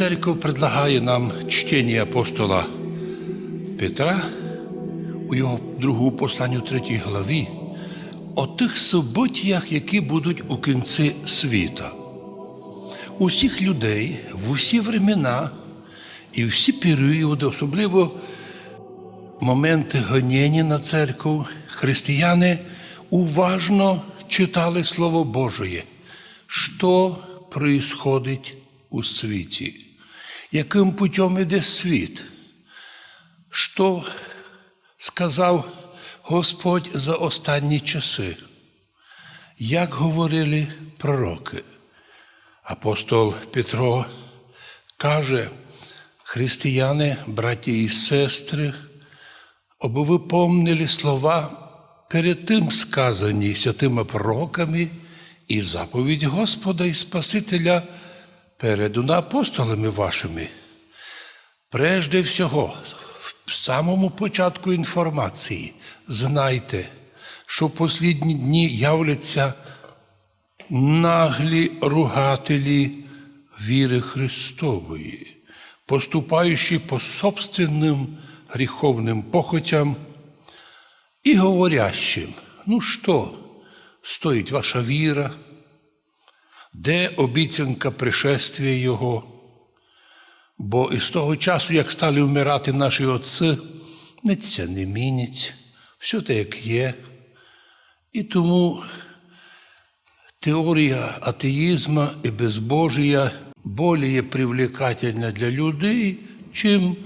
церковь предлагає нам чтення апостола Петра у його другому посланні у третій главі о тих суботіях, які будуть у кінці світа. Усіх людей в усі времена і всі періоди, особливо моменти гоніння на церкву, християни уважно читали Слово Божє, що происходить у світі, яким путем іде світ, що сказав Господь за останні часи, як говорили пророки. Апостол Петро каже, християни, браті і сестри, аби ви помнили слова перед тим сказані святими пророками і заповідь Господа і Спасителя переду апостолами вашими. Прежде всього, в самому початку інформації знайте, що в послідні дні являться наглі ругателі віри Христової, поступаючи по собственним гріховним похотям і говорящим, ну що, стоїть ваша віра, де обіцянка пришествия Його? Бо із того часу, як стали вмирати наші отці, ниця не мінять, все те, як є. І тому теорія атеїзму і безбожія більше привлекательна для людей, чим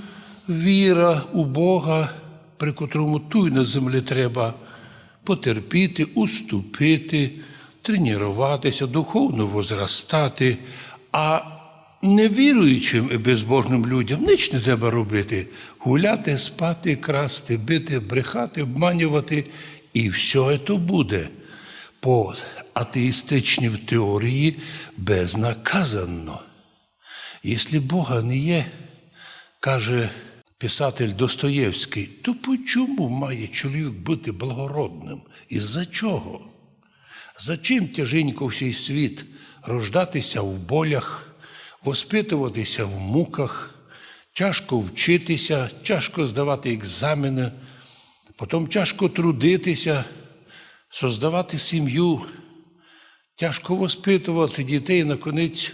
віра у Бога, при котрому ту й на землі треба потерпіти, уступити, тренуватися, духовно возростати. А невіруючим і безбожним людям ніч не треба робити. Гуляти, спати, красти, бити, брехати, обманювати. І все це буде по атеїстичній теорії безнаказано. Якщо Бога не є, каже писатель Достоєвський, то по чому має чоловік бути благородним? І за чого? За чим тяженько всій світ рождатися в болях, воспитуватися в муках, тяжко вчитися, тяжко здавати екзамени, потім тяжко трудитися, создавати сім'ю, тяжко воспитувати дітей, наконець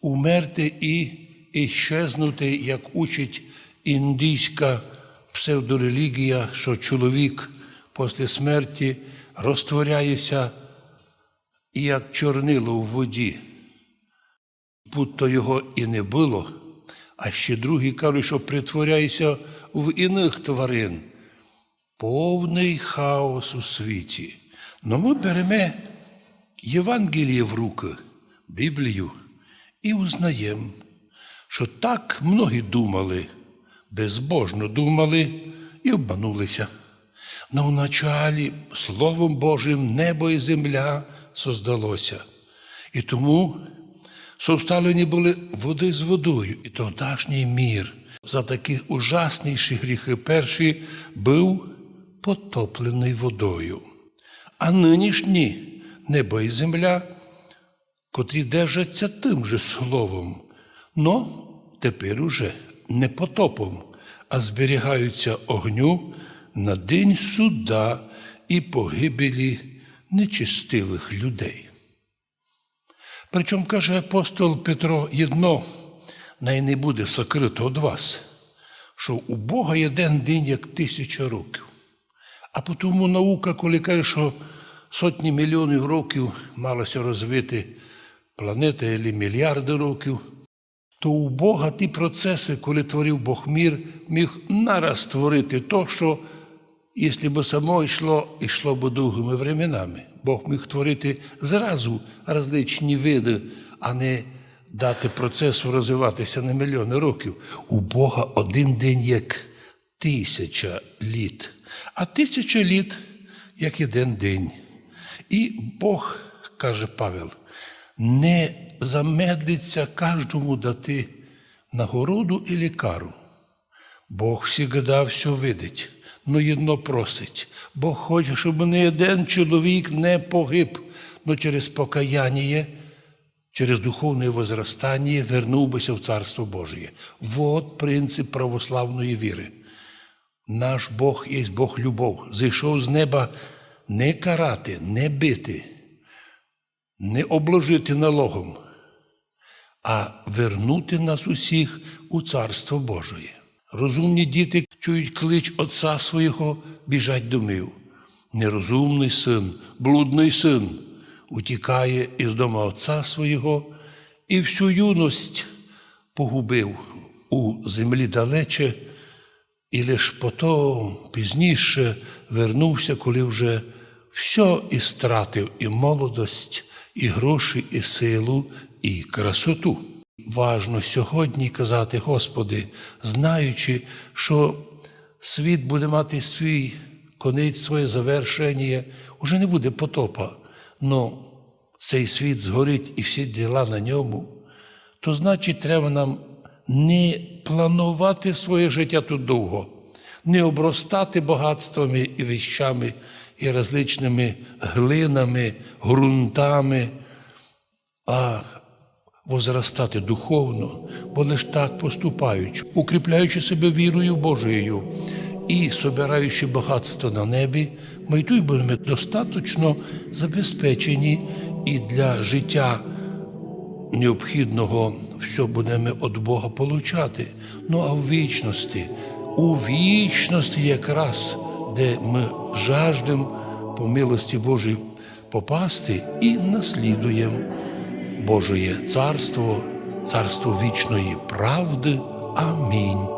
умерти і іщезнути, як учить індійська псевдорелігія, що чоловік після смерті розтворяється як чорнило в воді. Будто його і не було, а ще другі кажуть, що притворяється в іних тварин. Повний хаос у світі. Ну ми беремо Євангеліє в руки, Біблію, і узнаємо, що так многі думали, безбожно думали і обманулися. Но вначалі Словом Божим небо і земля создалося. І тому совставлені були води з водою, і тогдашній мір за такі ужасніші гріхи перші був потоплений водою. А нинішні небо і земля, котрі держаться тим же словом, но тепер уже не потопом, а зберігаються огню на день суда і погибелі нечистивих людей. Причому каже апостол Петро єдно, най не буде сокрито від вас, що у Бога є день як тисяча років. А тому наука, коли каже, що сотні мільйонів років малося розвити планета або мільярди років, то у Бога ті процеси, коли творив Бог мір, міг нараз створити то, що, якщо б само йшло, йшло б довгими временами. Бог міг творити зразу различні види, а не дати процесу розвиватися на мільйони років. У Бога один день як тисяча літ, а тисяча літ як один день. І Бог, каже Павел, не замедлиться кожному дати нагороду і лікару. Бог всегда все видить, но єдно просить. Бог хоче, щоб не один чоловік не погиб, но через покаяння, через духовне возрастання вернув бися в Царство Божие. Вот принцип православної віри. Наш Бог є Бог любов. Зійшов з неба не карати, не бити, не обложити налогом, а вернути нас усіх у Царство Божие. Розумні діти чують клич Отця свого, біжать домів. Нерозумний син, блудний син утікає із дома Отця свого і всю юність погубив у землі далече, і лиш потім пізніше вернувся, коли вже все і стратив, і молодость, і гроші, і силу, і красоту. Важно сьогодні казати, Господи, знаючи, що світ буде мати свій конець, своє завершення, уже не буде потопа, но цей світ згорить і всі діла на ньому, то значить, треба нам не планувати своє життя тут довго, не обростати багатствами і віщами, і различними глинами, ґрунтами, а возростати духовно, бо лиш так поступаючи, укріпляючи себе вірою Божою і собираючи багатство на небі, ми й тут будемо достатньо забезпечені і для життя необхідного все будемо від Бога получати. Ну а в вічності, у вічності якраз, де ми жаждемо по милості Божій попасти і наслідуємо Божоє царство, царство вічної правди. Амінь.